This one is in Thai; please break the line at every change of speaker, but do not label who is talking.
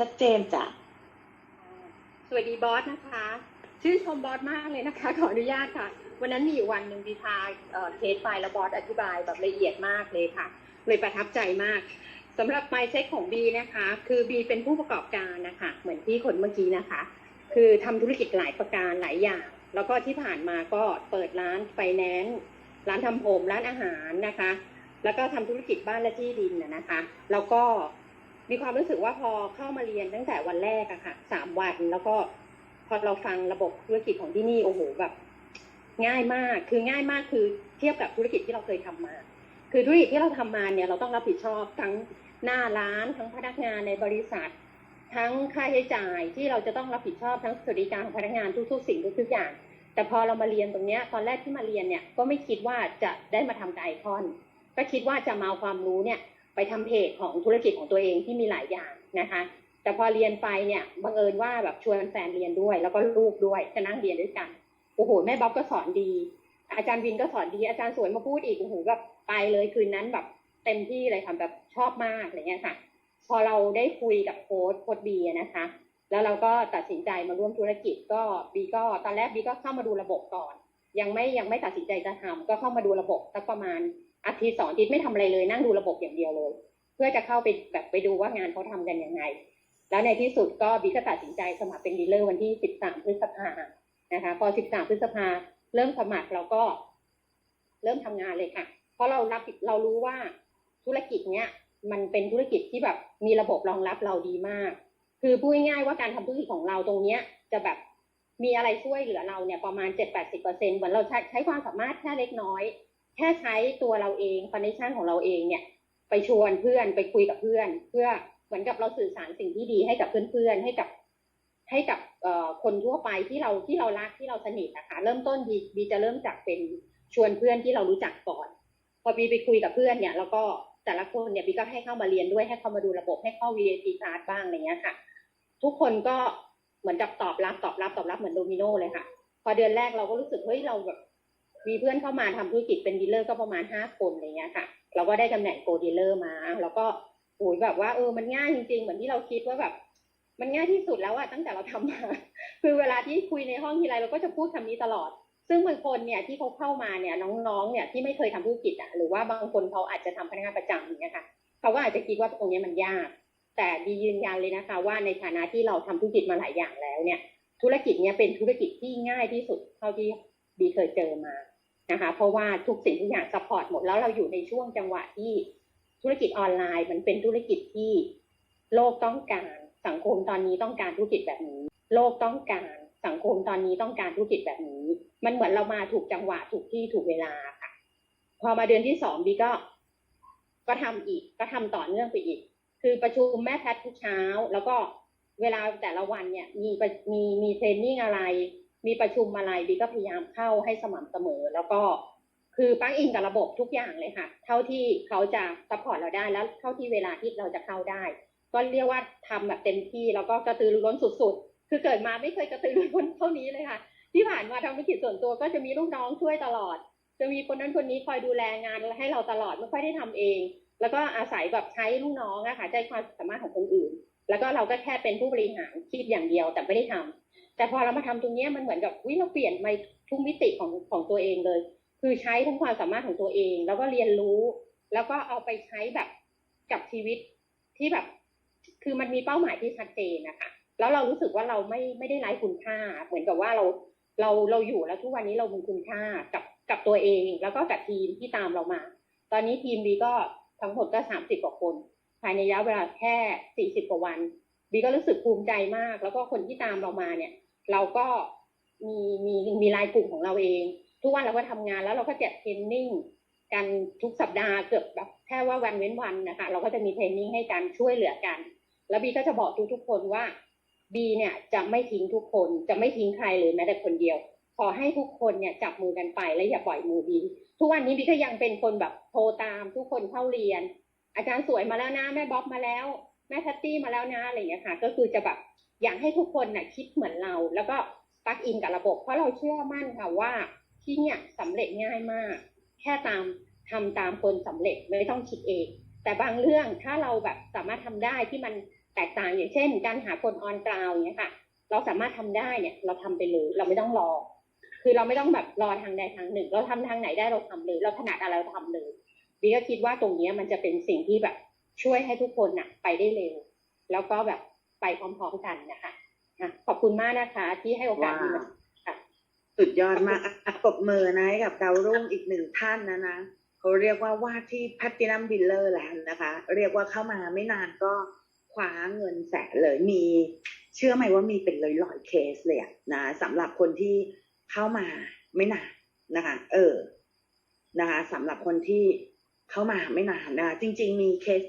ชัดเจนจ้ะ
สวัสดีบอสนะคะ ชื่นชมบอสมากเลยนะคะ ขออนุญาตค่ะ วันนั้นมีอยู่วันหนึ่งดีพาเทสไฟแล้วบอสอธิบายแบบละเอียดมากเลยค่ะ เลยประทับใจมากสำหรับ mindset ของบีนะคะ คือบีเป็นผู้ประกอบการนะคะ เหมือนที่คนเมื่อกี้นะคะ คือทำธุรกิจหลายประการหลายอย่าง แล้วก็ที่ผ่านมาก็เปิดร้านไฟแนนซ์ร้านทำผมร้านอาหารนะคะ แล้วก็ทำธุรกิจบ้านและที่ดินนะคะ แล้วก็ มีความรู้สึกว่าพอเข้ามาเรียนตั้งแต่วันแรกอะค่ะสามวันแล้วก็พอเราฟังระบบธุรกิจของที่นี่โอ้โหแบบ ง่ายมากคือง่ายมากคือเทียบกับธุรกิจที่เราเคยทำมา คือธุรกิจที่เราทำมาเนี่ยเราต้องรับผิดชอบทั้งหน้าร้านทั้งพนักงานในบริษัท ทั้งค่าใช้จ่ายที่เราจะต้องรับผิดชอบทั้งสวัสดิการของพนักงานทุกๆสิ่งทุกๆอย่าง แต่พอเรามาเรียนตรงเนี้ยตอนแรกที่มาเรียนเนี่ยก็ไม่คิดว่าจะได้มาทำกับไอคอน ก็คิดว่าจะมาเอาความรู้เนี่ย ไปทำเพจของธุรกิจของตัวเองที่มีหลายอย่างนะคะ แต่พอเรียนไปเนี่ยบังเอิญว่าแบบชวนแฟนเรียนด้วย แล้วก็ลูกด้วยจะนั่งเรียนด้วยกันโอ้โหแม่บ๊อบก็สอนดี อาจารย์วินก็สอนดีอาจารย์สวยมาพูดอีกโอ้โหแบบไปเลยคืนนั้นแบบเต็มที่เลยค่ะแบบชอบมากอะไรเงี้ยค่ะ พอเราได้คุยกับโค้ดโค้ดบีนะคะ แล้วเราก็ตัดสินใจมาร่วมธุรกิจก็บีก็ตอนแรกบีก็เข้ามาดูระบบก่อน ยังไม่ยังไม่ตัดสินใจจะทำก็เข้ามาดูระบบสักประมาณ อาทิตย์สองอาทิตย์ไม่ทำอะไรเลยนั่งดูระบบอย่างเดียวเลย เพื่อจะเข้าไปแบบไปดูว่างานเขาทำกันยังไง แล้วในที่สุดก็บีก็ตัดสินใจสมัครเป็นดีลเลอร์วันที่ 13 พฤษภานะคะพอ 13 พฤษภาเริ่มสมัครเราก็ เริ่มทำงานเลยค่ะ เพราะเรารับเรารู้ว่าธุรกิจเนี้ยมันเป็นธุรกิจที่แบบมีระบบรองรับเราดีมาก คือพูดง่ายๆว่าการทำธุรกิจของเราตรงเนี้ยจะแบบมีอะไรช่วยเหลือเราเนี่ยประมาณ 7-80%เหมือนเราใช้ใช้ความสามารถแค่เล็กน้อย แค่ใช้ตัวเราเองคอนเนคชันของเราเองเนี่ยไปชวนเพื่อนไปคุยกับเพื่อน เพื่อเหมือนกับเราสื่อสารสิ่งที่ดีให้กับเพื่อนๆให้กับให้กับเอ่อคนทั่วไปที่เราที่เรารักที่เราสนิทนะคะเริ่มต้นบีบีจะเริ่มจากเป็นชวนเพื่อนที่เรารู้จักก่อน พอบีไปคุยกับเพื่อนเนี่ย แล้วก็แต่ละคนเนี่ยบีก็ให้เข้ามาเรียนด้วยให้เข้ามาดูระบบให้เข้า VIP คลาสบ้างอะไรเงี้ยค่ะ ทุกคนก็เหมือนกับตอบรับตอบรับตอบรับเหมือนโดมิโนเลยค่ะ พอเดือนแรกเราก็รู้สึกเฮ้ยเราแบบ มีเพื่อนเข้ามาทำธุรกิจเป็นดีลเลอร์ก็ประมาณห้าคนอะไรเงี้ยค่ะ เราก็ได้ตำแหน่งโกดีลเลอร์มา แล้วก็โอ้ยแบบว่าเออมันง่ายจริงๆ เหมือนที่เราคิดว่าแบบ มันง่ายที่สุดแล้วอะตั้งแต่เราทำมา คือเวลาที่คุยในห้องทีไรเราก็จะพูดคำนี้ตลอด ซึ่งบางคนเนี่ยที่เขาเข้ามาเนี่ยน้องๆเนี่ยที่ไม่เคยทำธุรกิจอะหรือว่าบางคนเขาอาจจะทำพนักงานประจำอย่างเงี้ยค่ะเขาก็อาจจะคิดว่าตรงเนี้ยมันยาก แต่ดียืนยันเลยนะคะ ว่าในฐานะที่เราทำธุรกิจมาหลายอย่างแล้วเนี่ย ธุรกิจเนี้ยเป็นธุรกิจที่ง่ายที่สุดเท่าที่บีเคยเจอมา นะคะเพราะว่าทุกสิ่งทุกอย่างซัพพอร์ตหมดแล้วเราอยู่ในช่วงจังหวะที่ธุรกิจออนไลน์ มันเป็นธุรกิจที่โลกต้องการสังคมตอนนี้ต้องการธุรกิจแบบนี้ โลกต้องการสังคมตอนนี้ต้องการธุรกิจแบบนี้ มันเหมือนเรามาถูกจังหวะถูกที่ถูกเวลาค่ะ พอมาเดือนที่สองบีก็ ก็ทำอีกก็ทำต่อเนื่องไปอีก คือประชุมแม่แพทย์ทุกเช้า แล้วก็เวลาแต่ละวันเนี่ย มีมีมีเทรนนิ่งอะไร มีประชุมอะไรบีก็พยายามเข้าให้สม่ำเสมอ แล้วก็คือปักอินกับระบบทุกอย่างเลยค่ะ เท่าที่เขาจะซัพพอร์ตเราได้แล้วเท่าที่เวลาที่เราจะเข้าได้ ก็เรียกว่าทำแบบเต็มที่แล้วก็กระตือรือร้นสุด ๆ คือเกิดมาไม่เคยกระตือรือร้นเท่านี้เลยค่ะ ที่ผ่านมาทำธุรกิจส่วนตัวก็จะมีลูกน้องช่วยตลอด จะมีคนนั้นคนนี้คอยดูแลงานให้เราตลอดไม่ค่อยได้ทำเอง แล้วก็อาศัยแบบใช้ลูกน้องอะค่ะใช้ความสามารถของคนอื่น แล้วก็เราก็แค่เป็นผู้บริหารคิดอย่างเดียวแต่ไม่ได้ทำ แต่พอเรามาทำตรงนี้มันเหมือนกับวิเราเปลี่ยนไปทุกมิติของของตัวเองเลย คือใช้ทั้งความสามารถของตัวเอง แล้วก็เรียนรู้ แล้วก็เอาไปใช้แบบกับชีวิตที่แบบ คือมันมีเป้าหมายที่ชัดเจนนะคะ แล้วเรารู้สึกว่าเราไม่ไม่ได้ไร้คุณค่า เหมือนกับว่าเราเราเราอยู่แล้วทุกวันนี้เรามีคุณค่ากับกับตัวเอง แล้วก็กับทีมที่ตามเรามา ตอนนี้ทีมบีก็ทั้งหมดก็สามสิบกว่าคน ภายในระยะเวลาแค่สี่สิบกว่าวันบีก็รู้สึกภูมิใจมาก แล้วก็คนที่ตามเรามาเนี่ย เราก็มีมีมีรายกลุ่มของเราเอง ทุกวันเราก็ทำงานแล้วเราก็แจกเทรนนิ่งกันทุกสัปดาห์เกือบแบบแค่ว่าวันเว้นวันนะคะ เราก็จะมีเทรนนิ่งให้กันช่วยเหลือกัน แล้วบีก็จะบอกทุกทุกๆคนว่าบีเนี่ยจะไม่ทิ้งทุกคนจะไม่ทิ้งใครเลยแม้แต่คนเดียว ขอให้ทุกคนเนี่ยจับมือกันไปและอย่าปล่อยมือบีทุกวันนี้บีก็ยังเป็นคนแบบโทรตามทุกคนเข้าเรียน อาจารย์สวยมาแล้วนะแม่บ๊อบมาแล้ว แม่แพตตี้มาแล้วนะอะไรอย่างเงี้ยค่ะ ก็คือจะแบบ อยากให้ทุกคนน่ะคิดเหมือนเรา แล้วก็ปลักอินกับระบบ เพราะเราเชื่อมั่นค่ะว่าที่เนี่ยสำเร็จง่ายมาก แค่ตามทำตามคนสำเร็จไม่ต้องคิดเอง แต่บางเรื่องถ้าเราแบบสามารถทำได้ที่มันแตกต่างอย่างเช่น การหาคนออนกราวอย่างเงี้ยค่ะ เราสามารถทำได้เนี่ย เราทำไปเลยเราไม่ต้องรอ คือเราไม่ต้องแบบรอทางใดทางหนึ่ง เราทำทางไหนได้เราทำเลย เราถนัดอะไรเราทำเลยบีก็คิดว่าตรงเนี้ยมันจะเป็นสิ่งที่แบบช่วยให้ทุกคนน่ะไปได้เร็ว แล้วก็แบบ ไปพร้อม ๆ กันนะคะอะขอบคุณมากนะคะ ที่ให้โอกาสดีมา
สุดยอดมากอะอะปรบมือนะให้กับดาวรุ่งอีกหนึ่งท่านนะนะเขาเรียกว่าว่าที่แพตตินัมบิลเลอร์แล้วนะคะ เรียกว่าเข้ามาไม่นานก็คว้าเงินแสนเลยมี เชื่อไหมว่ามีเป็นร้อยร้อยๆเคสเลยอะนะสำหรับคนที่เข้ามาไม่นานนะคะ เออนะคะสำหรับคนที่เข้ามาไม่นานนะคะจริง ๆ มีเคส